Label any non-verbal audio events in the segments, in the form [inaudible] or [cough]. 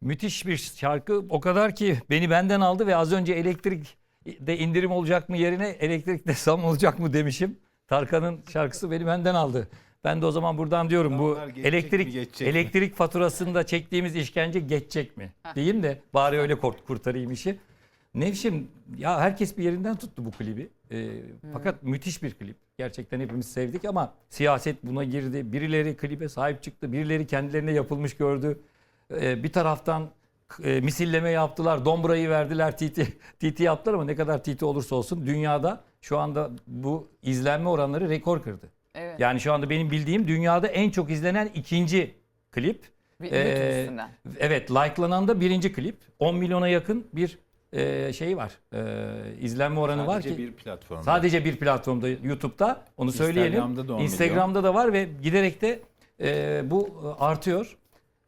Müthiş bir şarkı. O kadar ki beni benden aldı ve az önce elektrik de indirim olacak mı yerine elektrik de zam olacak mı demişim. Tarkan'ın şarkısı beni benden aldı. Ben de o zaman buradan diyorum bu Zamlar geçecek mi, elektrik geçecek mi? elektrik faturasında çektiğimiz işkence geçecek mi? Diyeyim de bari öyle kurt, kurtarayım işi. Nevşin ya herkes bir yerinden tuttu bu klibi. Ee, Fakat müthiş bir klip. Gerçekten hepimiz sevdik ama siyaset buna girdi. Birileri klibe sahip çıktı. Birileri kendilerine yapılmış gördü. Ee, bir taraftan e, misilleme yaptılar. Dombrayı verdiler. [laughs] TT, TT yaptılar ama ne kadar TT olursa olsun dünyada şu anda bu izlenme oranları rekor kırdı. Evet. Yani şu anda benim bildiğim dünyada en çok izlenen ikinci klip. Bir Ee. Evet likelanan da birinci klip. 10 milyona yakın bir e, şey var. E, izlenme oranı var Sadece ki. bir platformda. Sadece bir platformda YouTube'da onu söyleyelim. Instagram'da da 10 milyon. Instagram'da da var ve giderek de e, bu artıyor.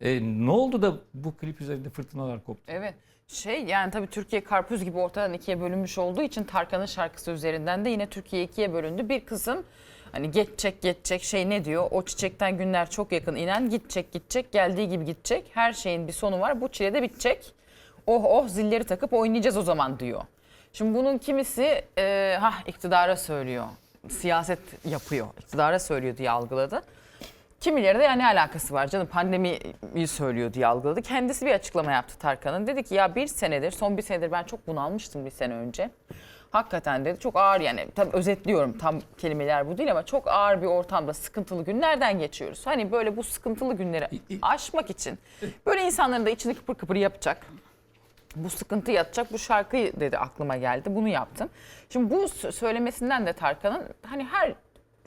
E, ne oldu da bu klip üzerinde fırtınalar koptu? Evet. Şey yani tabii Türkiye karpuz gibi ortadan ikiye bölünmüş olduğu için Tarkan'ın şarkısı üzerinden de yine Türkiye ikiye bölündü. Bir kısım hani geçecek geçecek şey ne diyor? O çiçekten günler çok yakın inen gidecek gidecek geldiği gibi gidecek. Her şeyin bir sonu var. Bu çile de bitecek. Oh oh zilleri takıp oynayacağız o zaman diyor. Şimdi bunun kimisi e, ha iktidara söylüyor. Siyaset yapıyor. İktidara söylüyor diye algıladı. Kimileri de yani ne alakası var canım pandemiyi söylüyor diye algıladı. Kendisi bir açıklama yaptı Tarkan'ın. Dedi ki ya bir senedir son bir senedir ben çok bunalmıştım bir sene önce. Hakikaten dedi çok ağır yani tabii özetliyorum tam kelimeler bu değil ama çok ağır bir ortamda sıkıntılı günlerden geçiyoruz. Hani böyle bu sıkıntılı günleri aşmak için böyle insanların da içini kıpır kıpır yapacak bu sıkıntı yatacak bu şarkıyı dedi aklıma geldi bunu yaptım. Şimdi bu sö- söylemesinden de Tarkan'ın hani her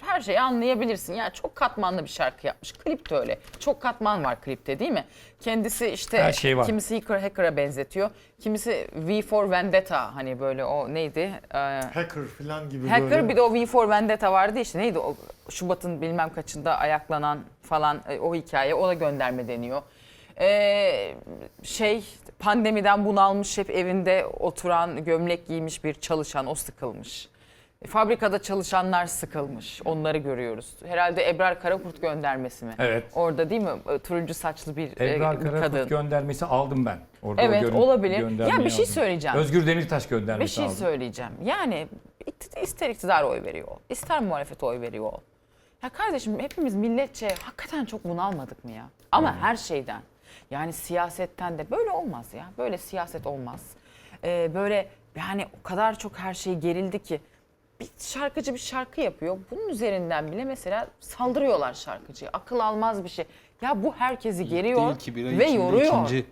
her şeyi anlayabilirsin. Yani çok katmanlı bir şarkı yapmış. Klip de öyle. Çok katman var klipte değil mi? Kendisi işte Her şey var. kimisi hacker, hacker'a benzetiyor. Kimisi V for Vendetta hani böyle o neydi? Ee, Hacker falan gibi Hacker böyle. bir de o V for Vendetta vardı işte neydi o Şubat'ın bilmem kaçında ayaklanan falan e, o hikaye ona gönderme deniyor. Ee, şey pandemiden bunalmış hep evinde oturan gömlek giymiş bir çalışan o sıkılmış. E, Fabrikada çalışanlar sıkılmış. Onları görüyoruz. Herhalde Ebrar Karakurt göndermesi mi? Evet. Orada değil mi? E, Turuncu saçlı bir, e, Ebrar bir Karakurt kadın. göndermesi aldım ben. Orada Evet görün- olabilir. Ya bir şey aldım. söyleyeceğim. Özgür Demirtaş Bir göndermesi şey aldım. söyleyeceğim. Yani ister iktidar oy veriyor, ol, ister muhalefet oy veriyor. ol. Ya kardeşim hepimiz milletçe hakikaten çok bunalmadık mı ya? Ama her şeyden. Yani siyasetten de böyle olmaz ya. Böyle siyaset olmaz. Ee, böyle yani o kadar çok her şey gerildi ki bir şarkıcı bir şarkı yapıyor. Bunun üzerinden bile mesela saldırıyorlar şarkıcıyı. Akıl almaz bir şey. Ya bu herkesi geriyor Değil ki bir ay ve içinde yoruyor ikinci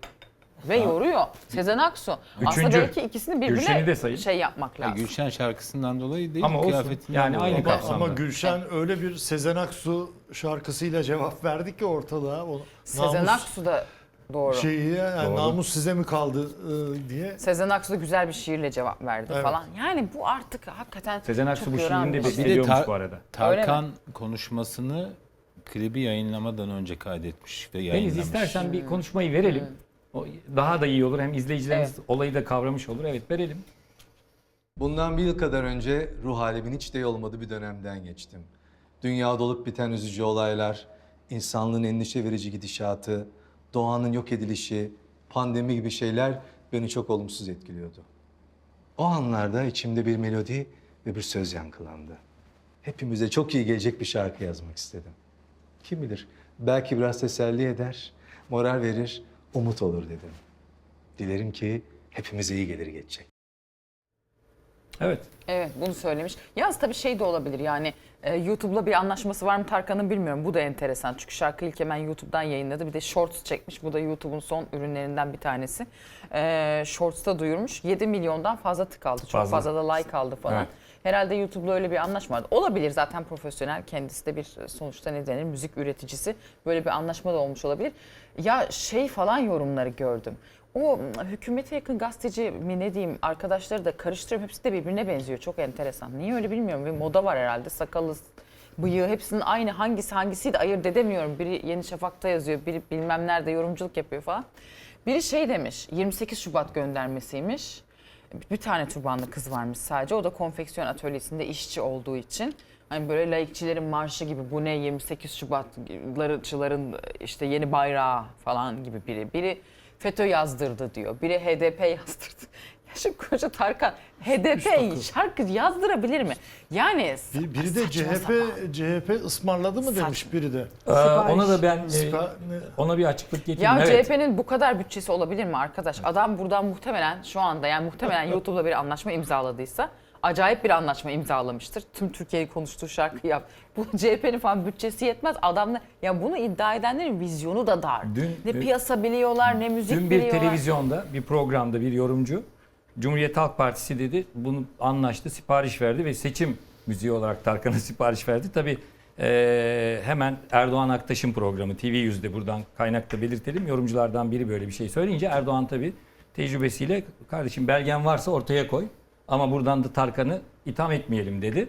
ve yoruyor. Sezen Aksu. Aslında Üçüncü. belki ikisini Gülşen'i de birbirine sayın. şey yapmak Ya lazım. Gülşen şarkısından dolayı değil Ama olsun. kıyafetinden Yani dolayı. aynı Ama, kapsamda. ama Gülşen öyle bir Sezen Aksu şarkısıyla cevap verdi ki ortalığa. O Sezen namus Aksu da doğru. şeyi yani Doğru. namus size mi kaldı e, diye. Sezen Aksu da güzel bir şiirle cevap verdi Evet. falan. Yani bu artık hakikaten Sezen Aksu çok bu yoran şiirini de bir şey. besteliyormuş tar- bu arada. Tarkan konuşmasını klibi yayınlamadan önce kaydetmiş ve Deniz yayınlamış. istersen bir konuşmayı verelim. O daha da iyi olur. Hem izleyicilerimiz olayı da kavramış olur. Evet verelim. Bundan bir yıl kadar önce ruh halimin hiç de iyi olmadığı bir dönemden geçtim. Dünya dolup biten üzücü olaylar, insanlığın endişe verici gidişatı, doğanın yok edilişi, pandemi gibi şeyler beni çok olumsuz etkiliyordu. O anlarda içimde bir melodi ve bir söz yankılandı. Hepimize çok iyi gelecek bir şarkı yazmak istedim. Kim bilir, belki biraz teselli eder, moral verir, umut olur dedim. Dilerim ki hepimize iyi gelir geçecek. Evet. Evet bunu söylemiş. Yalnız tabii şey de olabilir yani e, YouTube'la bir anlaşması var mı Tarkan'ın bilmiyorum. Bu da enteresan. Çünkü şarkı ilk hemen YouTube'dan yayınladı. Bir de Shorts çekmiş. Bu da YouTube'un son ürünlerinden bir tanesi. E, Shorts'ta duyurmuş. 7 milyondan fazla tık aldı. Çok Fazla. fazla da like aldı falan. Evet. Herhalde YouTube'la öyle bir anlaşma var. Olabilir zaten profesyonel. Kendisi de bir sonuçta ne denir müzik üreticisi. Böyle bir anlaşma da olmuş olabilir. Ya şey falan yorumları gördüm. O mm, hükümete yakın gazeteci mi ne diyeyim arkadaşları da karıştırıyorum. Hepsi de birbirine benziyor. Çok enteresan. Niye öyle bilmiyorum. Bir moda var herhalde. Sakalı, bıyığı hepsinin aynı hangisi hangisiydi ayırt edemiyorum. Biri Yeni Şafak'ta yazıyor. Biri bilmem nerede yorumculuk yapıyor falan. Biri şey demiş 28 Şubat göndermesiymiş. Bir tane turbanlı kız varmış sadece. O da konfeksiyon atölyesinde işçi olduğu için. Hani böyle laikçilerin marşı gibi bu ne 28 Şubatçıların işte yeni bayrağı falan gibi biri. Biri FETÖ yazdırdı diyor. Biri HDP yazdırdı. Şu koca Tarkan HDP şarkı yazdırabilir mi? Yani Bir- Biri de saçma CHP sapan. CHP ısmarladı mı demiş Saçma. biri de. Ee, ona da ben e, Sipa- ona bir açıklık getireyim. Ya evet. CHP'nin bu kadar bütçesi olabilir mi arkadaş? Adam buradan muhtemelen şu anda yani muhtemelen [laughs] YouTube'da bir anlaşma imzaladıysa acayip bir anlaşma imzalamıştır. Tüm Türkiye'yi konuştuğu şarkı yap. Bu [laughs] CHP'nin falan bütçesi yetmez. Adamla ya bunu iddia edenlerin vizyonu da dar. Dün- ne dün- piyasa biliyorlar, ne müzik Dün bir biliyorlar. televizyonda bir programda bir yorumcu Cumhuriyet Halk Partisi dedi bunu anlaştı sipariş verdi ve seçim müziği olarak Tarkan'a [laughs] sipariş verdi. Tabii eee, hemen Erdoğan Aktaş'ın programı TV100'de buradan kaynakla belirtelim. Yorumculardan biri böyle bir şey söyleyince Erdoğan tabii tecrübesiyle kardeşim belgen varsa ortaya koy ama buradan da Tarkan'ı itham etmeyelim dedi.